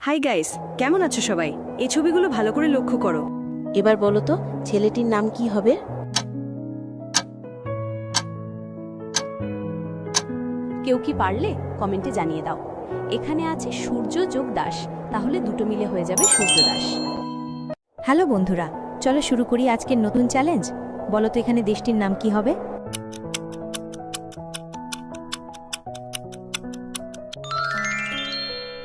High guys কেমন আছো সবাই? এই ছবিগুলো ভালো করে লক্ষ্য করো। এবার বলো তো ছেলেটির নাম কি হবে? কেউ কি পারলে কমেন্টে জানিয়ে দাও। এখানে আছে সূর্য যোগ দাস তাহলে দুটো মিলে হয়ে যাবে সূর্য দাস। হ্যালো বন্ধুরা চলো শুরু করি আজকের নতুন চ্যালেঞ্জ বলো তো এখানে দেশটির নাম কি হবে?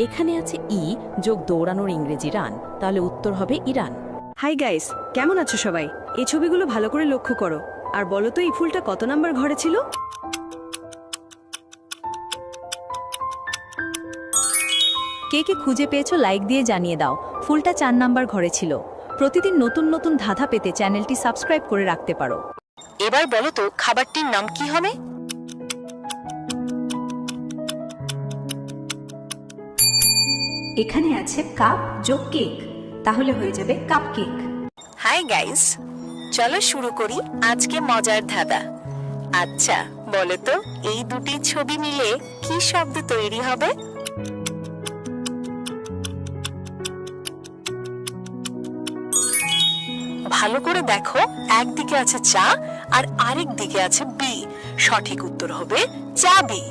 এখানে আছে ই যোগ দৌড়ানোর ইংরেজি রান তাহলে উত্তর হবে ইরান। হাই গাইস কেমন আছো সবাই? এই ছবিগুলো ভালো করে লক্ষ্য করো। আর বলো তো এই ফুলটা কত নাম্বার ঘরে ছিল? কে কে খুঁজে পেয়েছ লাইক দিয়ে জানিয়ে দাও ফুলটা চার নাম্বার ঘরে ছিল। প্রতিদিন নতুন নতুন ধাঁধা পেতে চ্যানেলটি সাবস্ক্রাইব করে রাখতে পারো। এবার বলো তো খাবারটির নাম কি হবে? এখানে আছে কাপ যোগ কেক। তাহলে হয়ে যাবে কাপ কেক। হাই গাইস, চলো শুরু করি আজকে মজার ধাঁধা। আচ্ছা বলো তো, এই দুটি ছবি মিলে কি শব্দ তৈরি হবে? ভালো করে দেখো, একদিকে আছে চা আর আরেক দিকে আছে বি। সঠিক উত্তর হবে চাবি।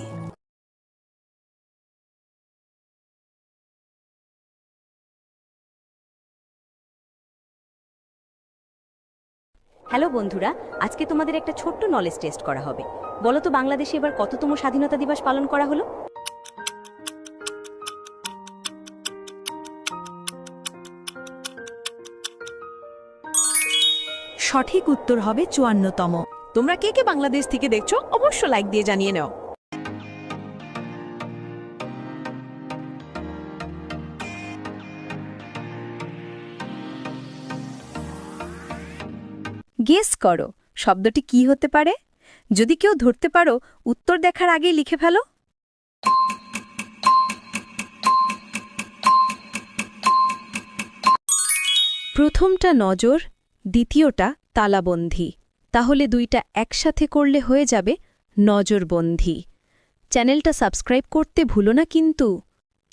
হ্যালো বন্ধুরা, আজকে তোমাদের একটা ছোট্ট নলেজ টেস্ট করা হবে। বলো তো বাংলাদেশে এবার কততম স্বাধীনতা দিবস পালন করা হলো? সঠিক উত্তর হবে চুয়ান্নতম। তোমরা কে কে বাংলাদেশ থেকে দেখছ, অবশ্য লাইক দিয়ে জানিয়ে নাও। গেস করো, শব্দটি কি হতে পারে? যদি কেউ ধরতে পারো, উত্তর দেখার আগেই লিখে ফেলো। প্রথমটা নজর, দ্বিতীয়টা তালাবন্ধি। তাহলে দুইটা একসাথে করলে হয়ে যাবে নজরবন্ধি। চ্যানেলটা সাবস্ক্রাইব করতে ভুলো না কিন্তু।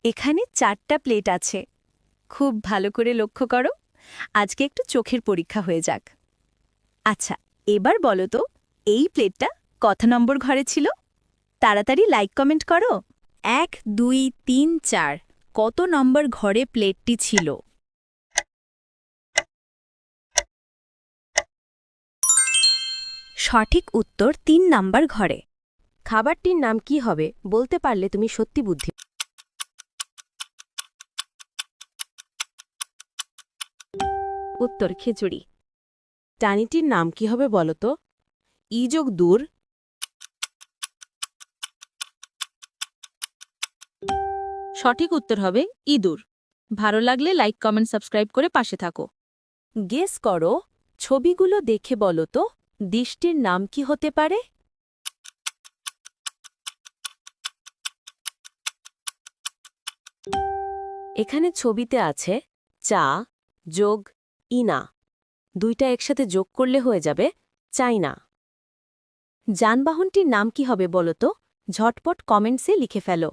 এখানে চারটা প্লেট আছে। খুব ভালো করে লক্ষ্য করো। আজকে একটু চোখের পরীক্ষা হয়ে যাক। আচ্ছা এবার বলো তো, এই প্লেটটা কত নম্বর ঘরে ছিল? তাড়াতাড়ি লাইক কমেন্ট করো। এক, দুই, তিন, চার, কত নম্বর ঘরে প্লেটটি ছিল? সঠিক উত্তর তিন নাম্বার ঘরে। খাবারটির নাম কি হবে? বলতে পারলে তুমি সত্যি বুদ্ধি উত্তর, খিচুড়ি। টানিটির নাম কি হবে বলতো? ই যোগ দূর। সঠিক উত্তর হবে ইঁদুর ভালো লাগলে লাইক, কমেন্ট, সাবস্ক্রাইব করে পাশে থাকো। গেস করো, ছবিগুলো দেখে বলো তো দিশটির নাম কি হতে পারে? এখানে ছবিতে আছে চা যোগ ইনা। দুইটা একসাথে যোগ করলে হয়ে যাবে চাইনা। যানবাহনটির নাম কি হবে বলো তো? ঝটপট কমেন্টসে লিখে ফেলো।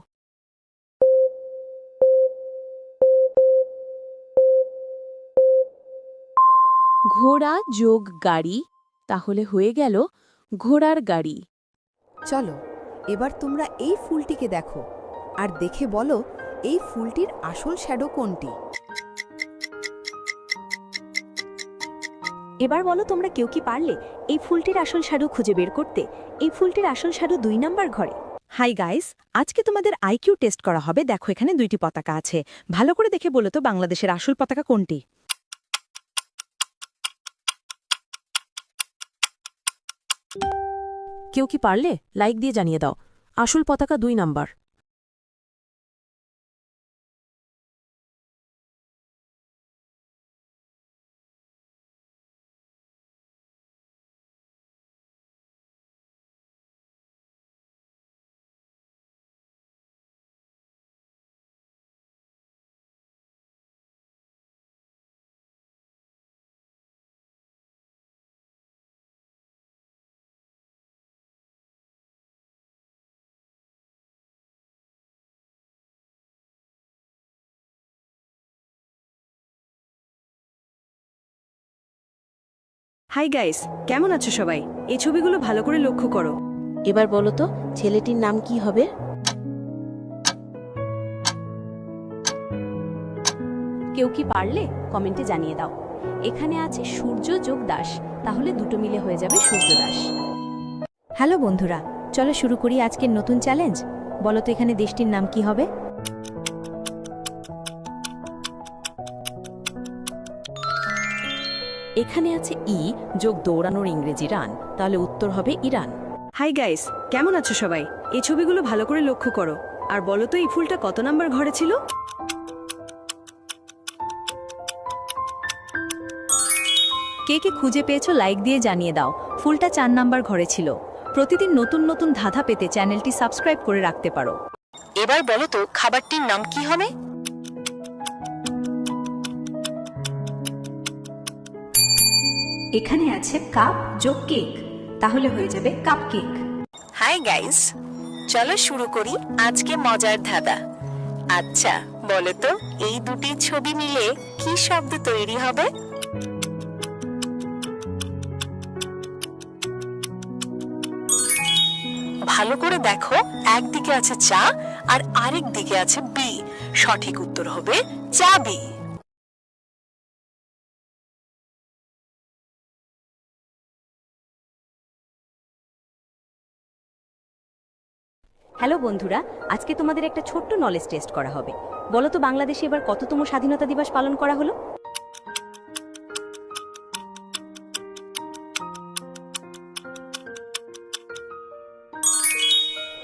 ঘোড়া, যোগ, গাড়ি, তাহলে হয়ে গেল ঘোড়ার গাড়ি। চলো, এবার তোমরা এই ফুলটিকে দেখো, আর দেখে বলো এই ফুলটির আসল শ্যাডো কোনটি। এবার বলো তোমরা কেউ কি পারলে এই ফুলটির আসল শ্যাডো খুঁজে বের করতে? এই ফুলটির আসল শ্যাডো দুই নাম্বার ঘরে। হাই গাইস আজকে তোমাদের আইকিউ টেস্ট করা হবে। দেখো এখানে দুইটি পতাকা আছে। ভালো করে দেখে বলো তো বাংলাদেশের আসল পতাকা কোনটি? কেউ কি পারলে? লাইক দিয়ে জানিয়ে দাও। আসল পতাকা দুই নাম্বার। হাই গাইস কেমন আছো সবাই? এই ছবিগুলো ভালো করে লক্ষ্য করো। এবার বলো তো ছেলেটির নাম কি হবে? কেউ কি পারলে কমেন্টে জানিয়ে দাও। এখানে আছে সূর্য যোগ দাস তাহলে দুটো মিলে হয়ে যাবে সূর্য দাস। হ্যালো বন্ধুরা চলো শুরু করি আজকের নতুন চ্যালেঞ্জ বলো তো এখানে দেশটির নাম কি হবে? এখানে আছে ই যোগ দৌড়ানোর ইংরেজি রান তাহলে উত্তর হবে ইরান। হাই গাইস কেমন আছো সবাই? এই ছবিগুলো ভালো করে লক্ষ্য করো। আর বলো তো এই ফুলটা কত নাম্বার ঘরে ছিল? কে কে খুঁজে পেয়েছ লাইক দিয়ে জানিয়ে দাও। ফুলটা চার নাম্বার ঘরে ছিল। প্রতিদিন নতুন নতুন ধাঁধা পেতে চ্যানেলটি সাবস্ক্রাইব করে রাখতে পারো। এবার বলো তো খাবারটির নাম কি হবে? এখানে আছে কাপ যোগ কেক। তাহলে হয়ে যাবে কাপ কেক। হাই গাইস, চলো শুরু করি আজকে মজার ধাঁধা। আচ্ছা বলো তো, এই দুটি ছবি মিলে কি শব্দ তৈরি হবে? ভালো করে দেখো, একদিকে আছে চা আর আরেক দিকে আছে বি। সঠিক উত্তর হবে চাবি হ্যালো বন্ধুরা, আজকে তোমাদের একটা ছোট্ট নলেজ টেস্ট করা হবে। বলো তো, বাংলাদেশে এবার কততম স্বাধীনতা দিবস পালন করা হলো?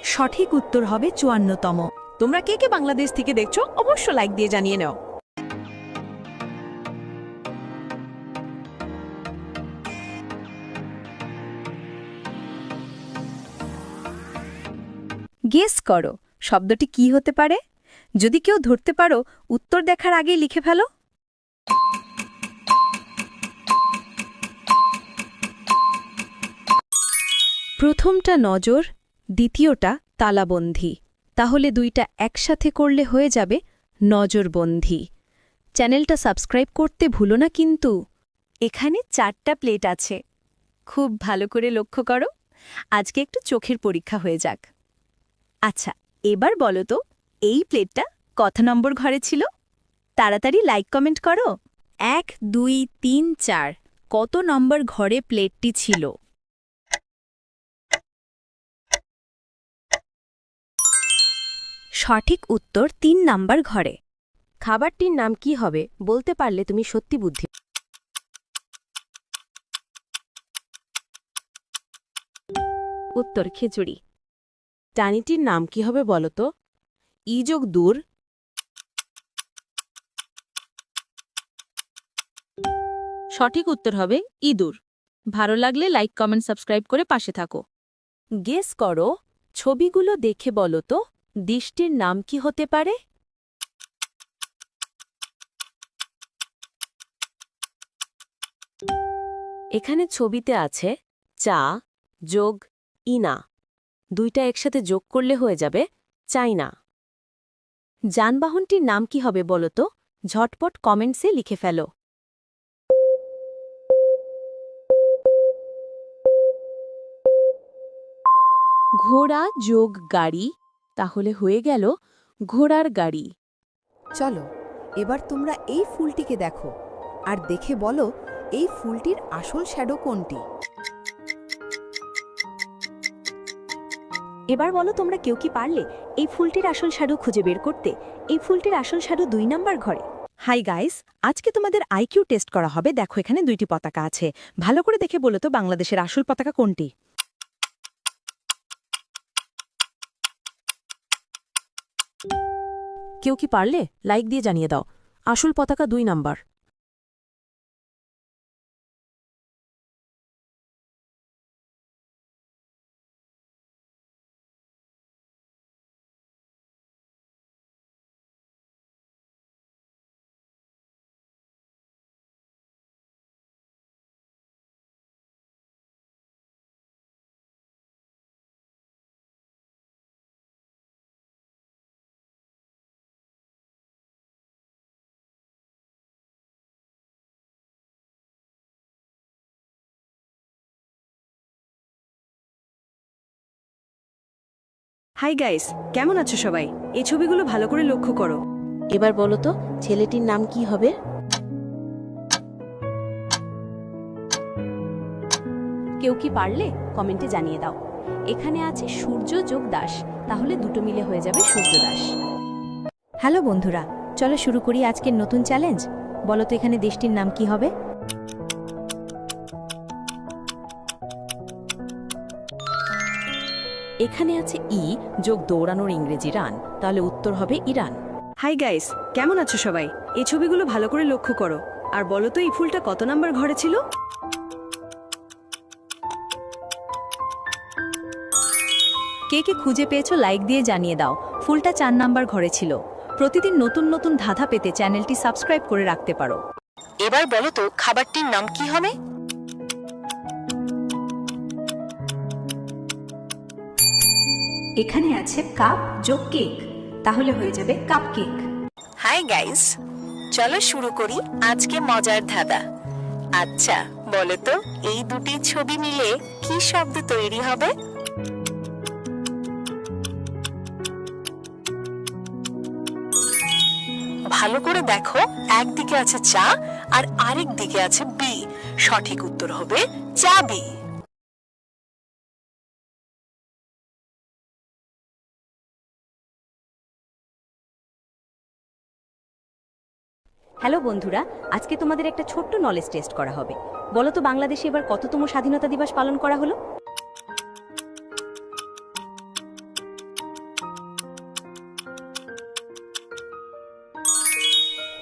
সঠিক উত্তর হবে চুয়ান্নতম। তোমরা কে কে বাংলাদেশ থেকে দেখছ, অবশ্য লাইক দিয়ে জানিয়ে নাও। গেস করো, শব্দটি কি হতে পারে? যদি কেউ ধরতে পারো, উত্তর দেখার আগেই লিখে ফেলো। প্রথমটা নজর, দ্বিতীয়টা তালাবন্ধি। তাহলে দুইটা একসাথে করলে হয়ে যাবে নজরবন্ধি। চ্যানেলটা সাবস্ক্রাইব করতে ভুলো না কিন্তু। এখানে চারটা প্লেট আছে। খুব ভালো করে লক্ষ্য করো। আজকে একটু চোখের পরীক্ষা হয়ে যাক। আচ্ছা এবার বলো তো, এই প্লেটটা কত নম্বর ঘরে ছিল? তাড়াতাড়ি লাইক কমেন্ট করো। এক, দুই, তিন, চার, কত নম্বর ঘরে প্লেটটি ছিল? সঠিক উত্তর তিন নাম্বার ঘরে। খাবারটির নাম কি হবে? বলতে পারলে তুমি সত্যি বুদ্ধি উত্তর খিচুড়ি টানিটির নাম কি হবে বলতো? তো ই যোগ দূর। সঠিক উত্তর হবে ইঁদুর ভালো লাগলে লাইক, কমেন্ট, সাবস্ক্রাইব করে পাশে থাকো। গেস করো, ছবিগুলো দেখে বলো তো দৃষ্টির নাম কি হতে পারে? এখানে ছবিতে আছে চা যোগ ইনা। দুইটা একসাথে যোগ করলে হয়ে যাবে চাইনা। যানবাহনটির নাম কি হবে বলতো ঝটপট কমেন্টসে লিখে ফেলো। ঘোড়া, যোগ, গাড়ি, তাহলে হয়ে গেল ঘোড়ার গাড়ি। চলো, এবার তোমরা এই ফুলটিকে দেখো, আর দেখে বলো এই ফুলটির আসল শ্যাডো কোনটি। এবার বলো তোমরা কেউ কি পারলে এই ফুলটির আসল শ্যাডো খুঁজে বের করতে? এই ফুলটির আসল শ্যাডো দুই নাম্বার ঘরে। হাই গাইস আজকে তোমাদের আইকিউ টেস্ট করা হবে। দেখো এখানে দুইটি পতাকা আছে। ভালো করে দেখে বলো তো বাংলাদেশের আসল পতাকা কোনটি? কেউ কি পারলে? লাইক দিয়ে জানিয়ে দাও। আসল পতাকা দুই নাম্বার। হাই গাইস কেমন আছো সবাই? এই ছবিগুলো ভালো করে লক্ষ্য করো। এবার বলো তো ছেলেটির নাম কি হবে? কেউ কি পারলে কমেন্টে জানিয়ে দাও। এখানে আছে সূর্য যোগ দাস তাহলে দুটো মিলে হয়ে যাবে সূর্য দাস। হ্যালো বন্ধুরা চলো শুরু করি আজকের নতুন চ্যালেঞ্জ বলো তো এখানে দেশটির নাম কি হবে? এখানে আছে ই যোগ দৌড়ানোর ইংরেজি রান তাহলে উত্তর হবে ইরান। হাই গাইস কেমন আছো সবাই? এই ছবিগুলো ভালো করে লক্ষ্য করো। আর বলো তো এই ফুলটা কত নাম্বার ঘরে ছিল? কে কে খুঁজে পেয়েছ লাইক দিয়ে জানিয়ে দাও। ফুলটা চার নাম্বার ঘরে ছিল। প্রতিদিন নতুন নতুন ধাঁধা পেতে চ্যানেলটি সাবস্ক্রাইব করে রাখতে পারো। এবার বলো তো খাবারটির নাম কি হবে? এখানে আছে কাপ যোগ কেক। তাহলে হয়ে যাবে কাপ কেক। হাই গাইস, চলো শুরু করি আজকে মজার ধাঁধা। আচ্ছা বলো তো, এই দুটি ছবি মিলে কি শব্দ তৈরি হবে? ভালো করে দেখো, একদিকে আছে চা আর আরেক দিকে আছে বি। সঠিক উত্তর হবে চাবি হ্যালো বন্ধুরা, আজকে তোমাদের একটা ছোট্ট নলেজ টেস্ট করা হবে। বলো তো বাংলাদেশে এবার কততম স্বাধীনতা দিবস পালন করা হলো?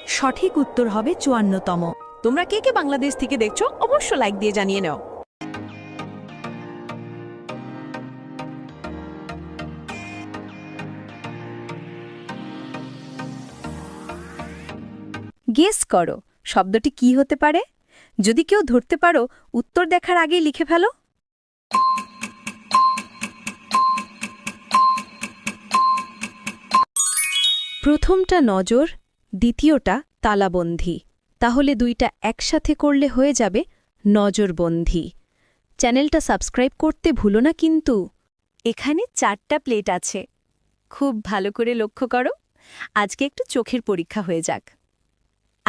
সঠিক উত্তর হবে চুয়ান্নতম। তোমরা কে কে বাংলাদেশ থেকে দেখছ, অবশ্য লাইক দিয়ে জানিয়ে নাও। গেস করো, শব্দটি কি হতে পারে? যদি কেউ ধরতে পারো, উত্তর দেখার আগেই লিখে ফেলো। প্রথমটা নজর, দ্বিতীয়টা তালাবন্ধি। তাহলে দুইটা একসাথে করলে হয়ে যাবে নজরবন্ধি। চ্যানেলটা সাবস্ক্রাইব করতে ভুলো না কিন্তু। এখানে চারটা প্লেট আছে। খুব ভালো করে লক্ষ্য করো। আজকে একটু চোখের পরীক্ষা হয়ে যাক।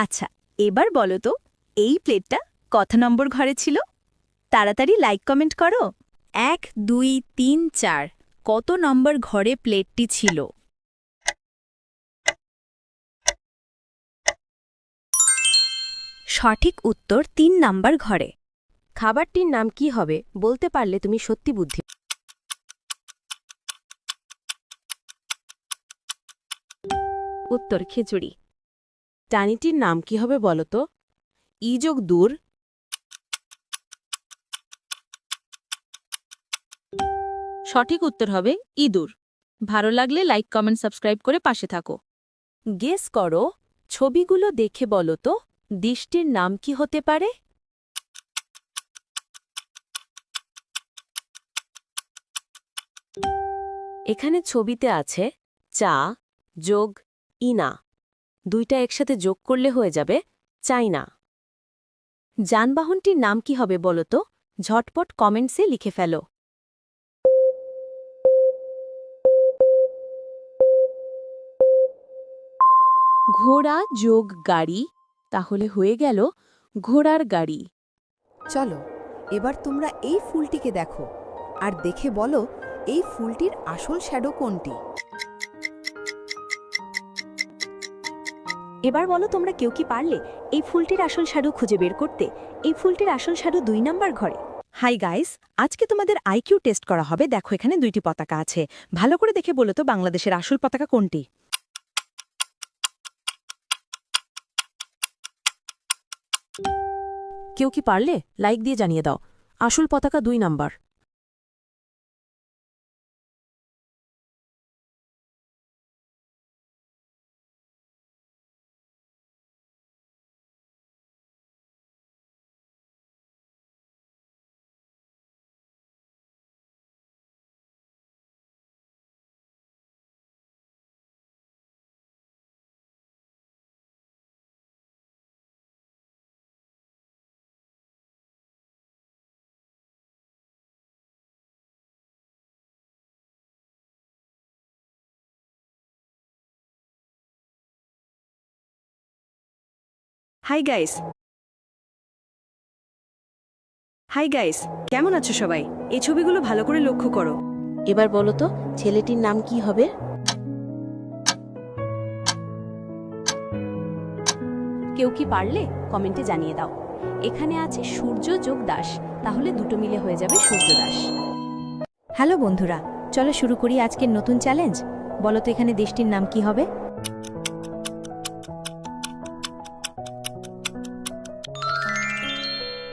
আচ্ছা এবার বলো তো, এই প্লেটটা কত নম্বর ঘরে ছিল? তাড়াতাড়ি লাইক কমেন্ট করো। এক, দুই, তিন, চার, কত নম্বর ঘরে প্লেটটি ছিল? সঠিক উত্তর তিন নাম্বার ঘরে। খাবারটির নাম কি হবে? বলতে পারলে তুমি সত্যি বুদ্ধি উত্তর, খিচুড়ি। টানিটির নাম কি হবে বলতো? ই যোগ দূর। সঠিক উত্তর হবে ইঁদুর ভালো লাগলে লাইক, কমেন্ট, সাবস্ক্রাইব করে পাশে থাকো। গেস করো, ছবিগুলো দেখে বলো তো দৃষ্টির নাম কি হতে পারে? এখানে ছবিতে আছে চা যোগ ইনা। দুইটা একসাথে যোগ করলে হয়ে যাবে চাইনা। যানবাহনটির নাম কি হবে বলো তো? ঝটপট কমেন্টসে লিখে ফেলো। ঘোড়া যোগ গাড়ি, তাহলে হয়ে গেল ঘোড়ার গাড়ি। চলো, এবার তোমরা এই ফুলটিকে দেখো, আর দেখে বলো এই ফুলটির আসল শ্যাডো কোনটি। এবার বলো তোমরা কেউ কি পারলে এই ফুলটির আসল শ্যাডো খুঁজে বের করতে? এই ফুলটির আসল শ্যাডো দুই নাম্বার ঘরে। হাই গাইস, আজকে তোমাদের আইকিউ টেস্ট করা হবে। দেখো, এখানে দুইটি পতাকা আছে। ভালো করে দেখে বলো তো বাংলাদেশের আসল পতাকা কোনটি? কেউ কি পারলে? লাইক দিয়ে জানিয়ে দাও। আসল পতাকা দুই number. Hi guys hi guys কেমন আছো সবাই? এই ছবিগুলো ভালো করে লক্ষ্য করো। এবার বলো তো ছেলেটির নাম কি হবে? কেউ কি পারলে কমেন্টে জানিয়ে দাও। এখানে আছে সূর্য যোগ দাস। তাহলে দুটো মিলে হয়ে যাবে সূর্য দাস। হ্যালো বন্ধুরা চলো শুরু করি আজকের নতুন চ্যালেঞ্জ বলো তো এখানে দেশটির নাম কি হবে?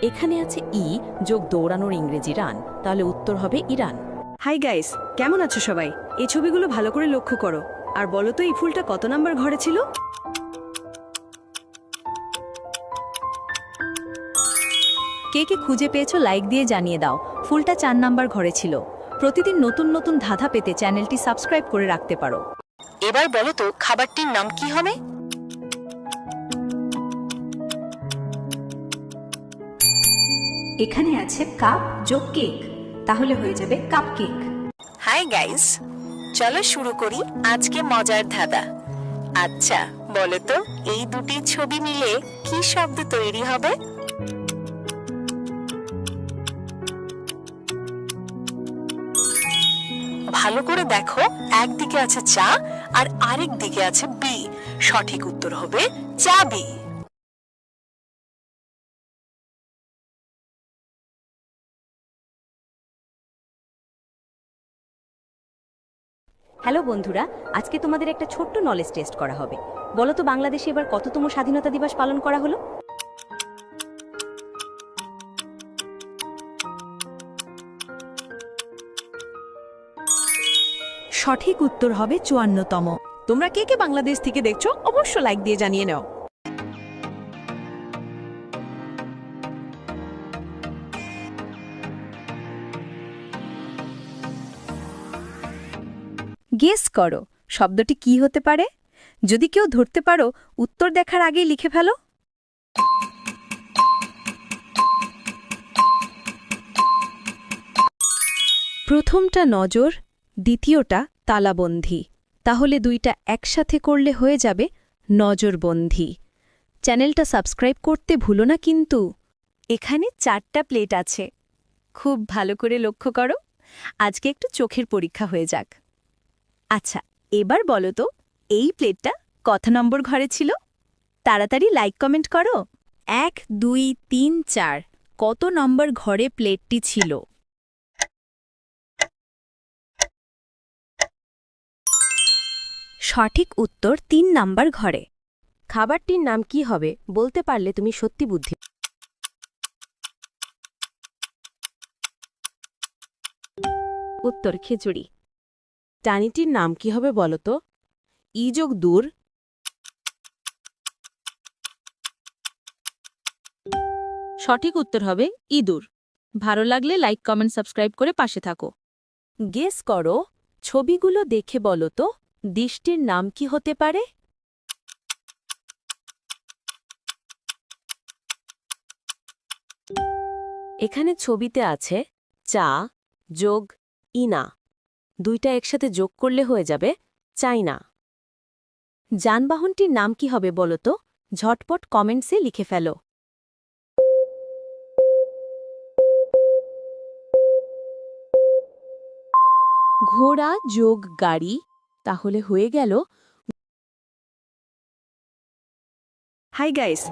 এখানে আছে ই যোগ দৌড়ানোর ইংরেজি রান তাহলে উত্তর হবে ইরান। হাই গাইস কেমন আছো সবাই? এই ছবিগুলো ভালো করে লক্ষ্য করো। আর বলো তো এই ফুলটা কত নাম্বার ঘরে ছিল? কে কে খুঁজে পেয়েছ লাইক দিয়ে জানিয়ে দাও। ফুলটা চার নাম্বার ঘরে ছিল। প্রতিদিন নতুন নতুন ধাঁধা পেতে চ্যানেলটি সাবস্ক্রাইব করে রাখতে পারো। এবার বলো তো খাবারটির নাম কি হবে? এখানে আছে কাপ যোগ কেক তাহলে হয়ে যাবে কাপ কেক হাই গাইস চলো শুরু করি আজকে মজার ধাঁধা। আচ্ছা বলো তো এই দুটি ছবি মিলে কি শব্দ তৈরি হবে? ভালো করে দেখো, একদিকে আছে চা আর আরেক দিকে আছে বি সঠিক উত্তর হবে চাবি হ্যালো বন্ধুরা, আজকে তোমাদের একটা ছোট্ট নলেজ টেস্ট করা হবে। বলো তো, বাংলাদেশে এবার কততম স্বাধীনতা দিবস পালন করা হলো? সঠিক উত্তর হবে চুয়ান্নতম। তোমরা কে কে বাংলাদেশ থেকে দেখছ, অবশ্য লাইক দিয়ে জানিয়ে নাও। করো। শব্দটি কি হতে পারে? যদি কেউ ধরতে পারো, উত্তর দেখার আগেই লিখে ফেলো। প্রথমটা নজর, দ্বিতীয়টা তালাবন্ধি। তাহলে দুইটা একসাথে করলে হয়ে যাবে নজরবন্ধি। চ্যানেলটা সাবস্ক্রাইব করতে ভুলো না কিন্তু। এখানে চারটা প্লেট আছে। খুব ভালো করে লক্ষ্য করো। আজকে একটু চোখের পরীক্ষা হয়ে যাক। আচ্ছা এবার বলো তো, এই প্লেটটা কত নম্বর ঘরে ছিল? তাড়াতাড়ি লাইক কমেন্ট করো। এক, দুই, তিন, চার, কত নম্বর ঘরে প্লেটটি ছিল? সঠিক উত্তর তিন নাম্বার ঘরে। খাবারটির নাম কি হবে? বলতে পারলে তুমি সত্যি বুদ্ধি উত্তর, খিচুড়ি। টানিটির নাম কি হবে বলতো? তো ই যোগ দূর। সঠিক উত্তর হবে ইঁদুর ভালো লাগলে লাইক, কমেন্ট, সাবস্ক্রাইব করে পাশে থাকো। গেস করো, ছবিগুলো দেখে বলো তো দিশটির নাম কি হতে পারে? এখানে ছবিতে আছে চা যোগ ইনা। দুইটা একসাথে যোগ করলে হয়ে যাবে চাইনা। যানবাহনটির নাম কি হবে বলো তো? ঝটপট কমেন্টসে লিখে ফেলো। ঘোড়া, যোগ, গাড়ি, তাহলে হয়ে গেল। High guys.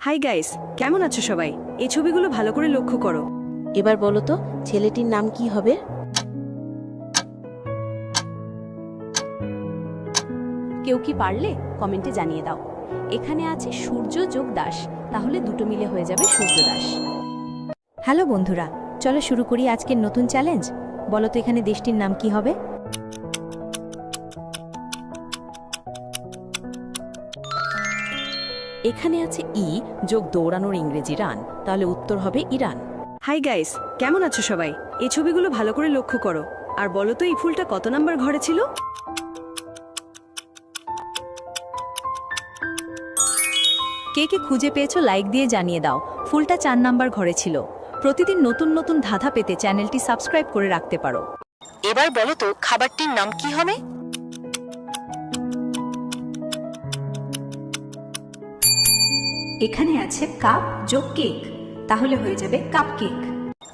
হাই গাইস, কেমন আছো সবাই? এই ছবিগুলো ভালো করে লক্ষ্য করো। এবার বলো তো ছেলেটির নাম কি হবে? কেউ কি পারলে কমেন্টে জানিয়ে দাও। এখানে আছে সূর্য যোগ দাস তাহলে দুটো মিলে হয়ে যাবে সূর্য দাস। হ্যালো বন্ধুরা চলো শুরু করি আজকের নতুন চ্যালেঞ্জ বলো তো এখানে দেশটির নাম কি হবে? এখানে আছে ই যোগ দৌড়ানোর ইংরেজি রান তাহলে উত্তর হবে ইরান। হাই গাইস কেমন আছো সবাই? এই ছবিগুলো ভালো করে লক্ষ্য করো। আর বলো তো এই ফুলটা কত নাম্বার ঘরে ছিল? কে কে খুঁজে পেয়েছ লাইক দিয়ে জানিয়ে দাও। ফুলটা চার নাম্বার ঘরে ছিল। প্রতিদিন নতুন নতুন ধাঁধা পেতে চ্যানেলটি সাবস্ক্রাইব করে রাখতে পারো। এবার বলো তো খাবারটির নাম কি হবে? এখানে আছে কাপ যোগ কেক। তাহলে হয়ে যাবে কাপ কেক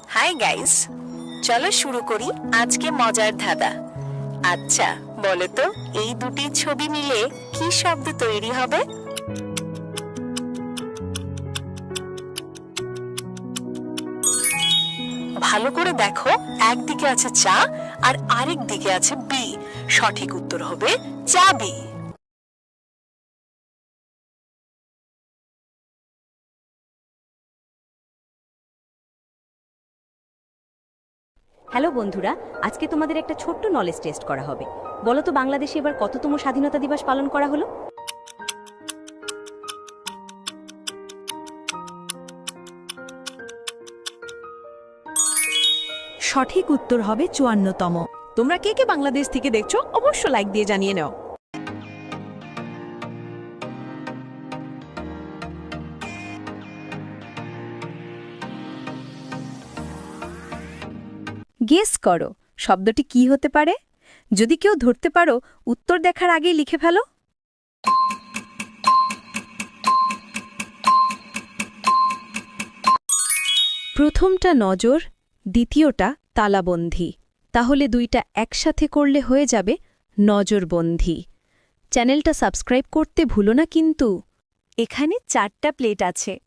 হাই গাইস চলো শুরু করি আজকে মজার ধাঁধা। আচ্ছা বলো তো, এই দুটি ছবি মিলে কি শব্দ তৈরি হবে? ভালো করে দেখো, একদিকে আছে চা আর আরেক দিকে আছে বি সঠিক উত্তর হবে চাবি। হ্যালো বন্ধুরা, আজকে তোমাদের একটা ছোট্ট নলেজ টেস্ট করা হবে। বলো তো, বাংলাদেশে এবার কততম স্বাধীনতা দিবস পালন করা হলো? সঠিক উত্তর হবে চুয়ান্নতম। তোমরা কে কে বাংলাদেশ থেকে দেখছ, অবশ্য লাইক দিয়ে জানিয়ে নাও। করো। শব্দটি কি হতে পারে? যদি কেউ ধরতে পারো, উত্তর দেখার আগেই লিখে ফেলো। প্রথমটা নজর, দ্বিতীয়টা তালাবন্ধি। তাহলে দুইটা একসাথে করলে হয়ে যাবে নজরবন্ধি। চ্যানেলটা সাবস্ক্রাইব করতে ভুলো না কিন্তু। এখানে চারটা প্লেট আছে।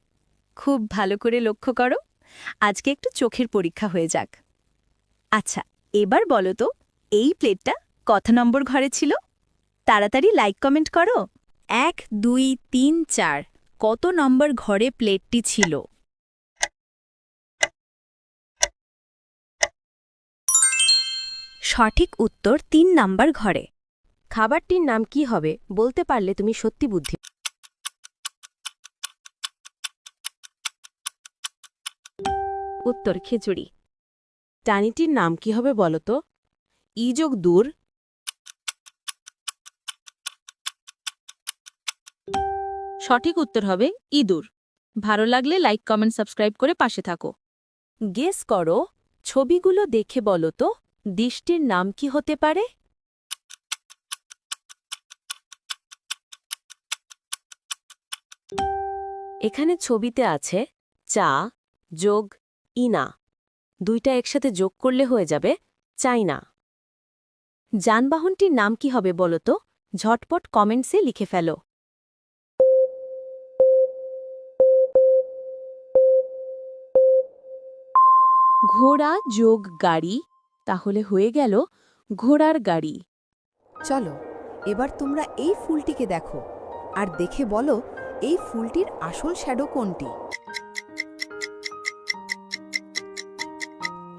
খুব ভালো করে লক্ষ্য করো। আজকে একটু চোখের পরীক্ষা হয়ে যাক। আচ্ছা এবার বলো তো, এই প্লেটটা কত নম্বর ঘরে ছিল? তাড়াতাড়ি লাইক কমেন্ট করো। এক, দুই, তিন, চার, কত নম্বর ঘরে প্লেটটি ছিল? সঠিক উত্তর তিন নাম্বার ঘরে। খাবারটির নাম কি হবে? বলতে পারলে তুমি সত্যি বুদ্ধি উত্তর খিচুড়ি টানিটির নাম কি হবে বলতো? ইযোগ দূর। সঠিক উত্তর হবে ইঁদুর ভালো লাগলে লাইক, কমেন্ট, সাবস্ক্রাইব করে পাশে থাকো। গেস করো, ছবিগুলো দেখে বলো তো, দৃষ্টির নাম কি হতে পারে? এখানে ছবিতে আছে চা যোগ ইনা। দুইটা একসাথে যোগ করলে হয়ে যাবে চাইনা। যানবাহনটির নাম কি হবে বলতো ঝটপট কমেন্টসে লিখে ফেলো। ঘোড়া, যোগ, গাড়ি, তাহলে হয়ে গেল ঘোড়ার গাড়ি। চলো, এবার তোমরা এই ফুলটিকে দেখো, আর দেখে বলো এই ফুলটির আসল শ্যাডো কোনটি।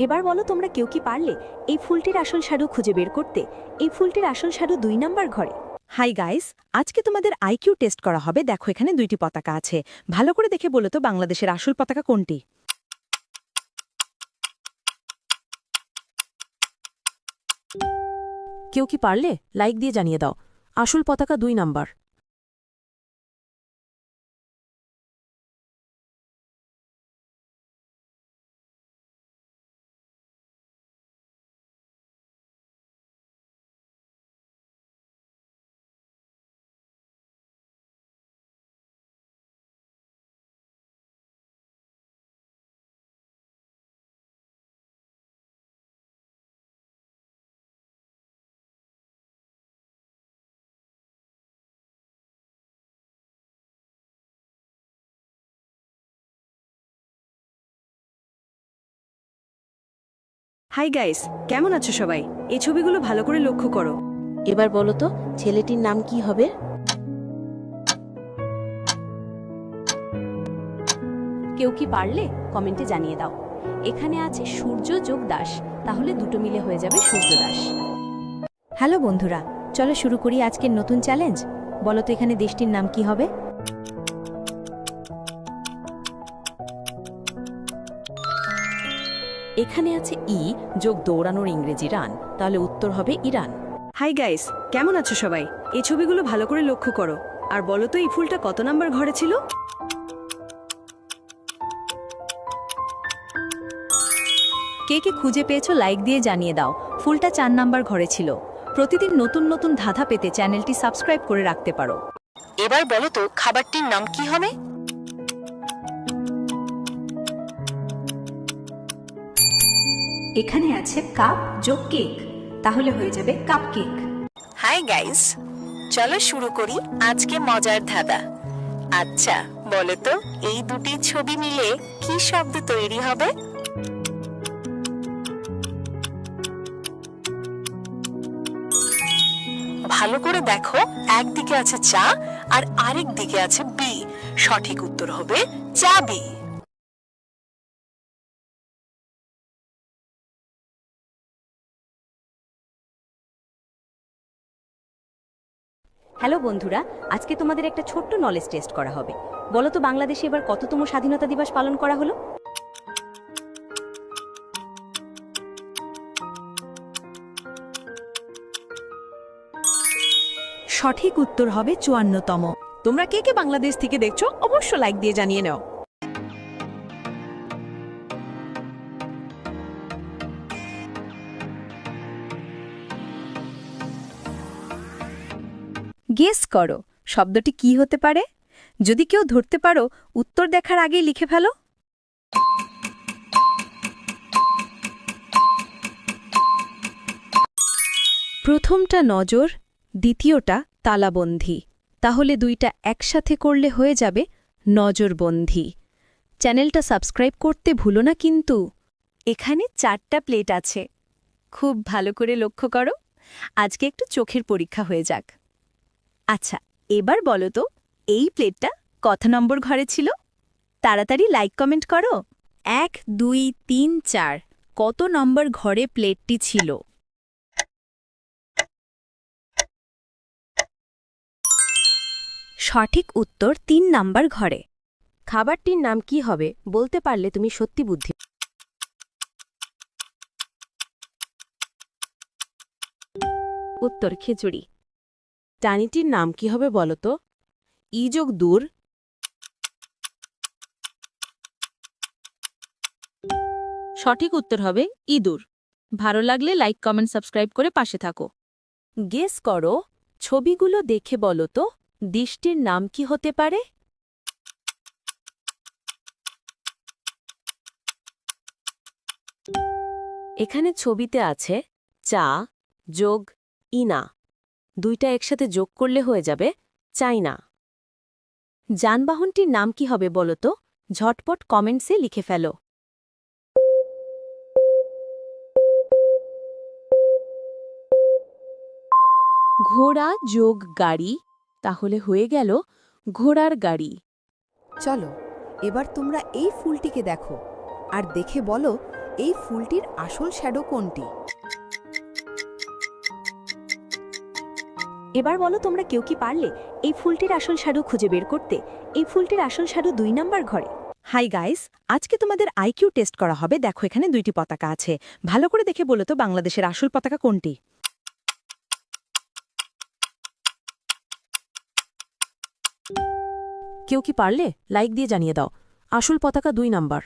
এবার বলো তোমরা কেউ কি পারলে এই ফুলটির আসল শ্যাডো খুঁজে বের করতে? এই ফুলটির আসল শ্যাডো দুই নাম্বার ঘরে। হাই গাইস আজকে তোমাদের আইকিউ টেস্ট করা হবে। দেখো এখানে দুইটি পতাকা আছে। ভালো করে দেখে বলো তো বাংলাদেশের আসল পতাকা কোনটি? কেউ কি পারলে লাইক দিয়ে জানিয়ে দাও। আসল পতাকা দুই নাম্বার। হাই গাইস কেমন আছো সবাই? এই ছবিগুলো ভালো করে লক্ষ্য করো। এবার বলো তো ছেলেটির নাম কি হবে? কেউ কি পারলে কমেন্টে জানিয়ে দাও। এখানে আছে সূর্য যোগ দাস তাহলে দুটো মিলে হয়ে যাবে সূর্য দাস। হ্যালো বন্ধুরা চলো শুরু করি আজকের নতুন চ্যালেঞ্জ বলো তো এখানে দেশটির নাম কি হবে? এখানে আছে ই যোগ দৌড়ানোর ইংরেজি রান তাহলে উত্তর হবে ইরান। হাই গাইস কেমন আছো সবাই? এই ছবিগুলো ভালো করে লক্ষ্য করো। আর বলো তো এই ফুলটা কত নাম্বার ঘরে ছিল? কে কে খুঁজে পেয়েছ লাইক দিয়ে জানিয়ে দাও। ফুলটা চার নাম্বার ঘরে ছিল। প্রতিদিন নতুন নতুন ধাঁধা পেতে চ্যানেলটি সাবস্ক্রাইব করে রাখতে পারো। এবার বলো তো খাবারটির নাম কি হবে? এখানে আছে কাপ যোগ কেক। তাহলে হয়ে যাবে কাপ কেক। হাই গাইস, চলো শুরু করি আজকে মজার ধাঁধা। আচ্ছা বলো তো, এই দুটি ছবি মিলে কি শব্দ তৈরি হবে? ভালো করে দেখো, একদিকে আছে চা আর আরেক দিকে আছে বি। সঠিক উত্তর হবে চাবি। হ্যালো বন্ধুরা, আজকে তোমাদের একটা ছোট্ট নলেজ টেস্ট করা হবে। বলো তো, বাংলাদেশে এবার কততম স্বাধীনতা দিবস পালন করা হলো? সঠিক উত্তর হবে চুয়ান্নতম। তোমরা কে কে বাংলাদেশ থেকে দেখছ, অবশ্য লাইক দিয়ে জানিয়ে নাও। গেস করো, শব্দটি কি হতে পারে? যদি কেউ ধরতে পারো, উত্তর দেখার আগেই লিখে ফেলো। প্রথমটা নজর, দ্বিতীয়টা তালাবন্ধি। তাহলে দুইটা একসাথে করলে হয়ে যাবে নজরবন্ধি। চ্যানেলটা সাবস্ক্রাইব করতে ভুলো না কিন্তু। এখানে চারটা প্লেট আছে। খুব ভালো করে লক্ষ্য করো। আজকে একটু চোখের পরীক্ষা হয়ে যাক। আচ্ছা এবার বলো তো, এই প্লেটটা কত নম্বর ঘরে ছিল? তাড়াতাড়ি লাইক কমেন্ট করো। এক, দুই, তিন, চার, কত নম্বর ঘরে প্লেটটি ছিল? সঠিক উত্তর তিন নাম্বার ঘরে। খাবারটির নাম কি হবে? বলতে পারলে তুমি সত্যি বুদ্ধি উত্তর, খিচুড়ি। টানিটির নাম কি হবে বলতো তো? ইযোগ দূর। সঠিক উত্তর হবে ইঁদুর ভালো লাগলে লাইক, কমেন্ট, সাবস্ক্রাইব করে পাশে থাকো। গেস করো, ছবিগুলো দেখে বলো তো, দৃষ্টির নাম কি হতে পারে? এখানে ছবিতে আছে চা যোগ ইনা। দুইটা একসাথে যোগ করলে হয়ে যাবে চাইনা। যানবাহনটির নাম কি হবে বলো তো? ঝটপট কমেন্টসে লিখে ফেলো। ঘোড়া যোগ গাড়ি, তাহলে হয়ে গেল ঘোড়ার গাড়ি। চলো, এবার তোমরা এই ফুলটিকে দেখো, আর দেখে বলো এই ফুলটির আসল শ্যাডো কোনটি। এবার বলো তোমরা কেউ কি পারলে এই ফুলটির আসল শ্যাডো খুঁজে বের করতে? এই ফুলটির আসল শ্যাডো দুই নাম্বার ঘরে। হাই গাইস, আজকে তোমাদের আইকিউ টেস্ট করা হবে। দেখো, এখানে দুইটি পতাকা আছে। ভালো করে দেখে বলো তো বাংলাদেশের আসল পতাকা কোনটি? কেউ কি পারলে? লাইক দিয়ে জানিয়ে দাও। আসল পতাকা দুই নাম্বার।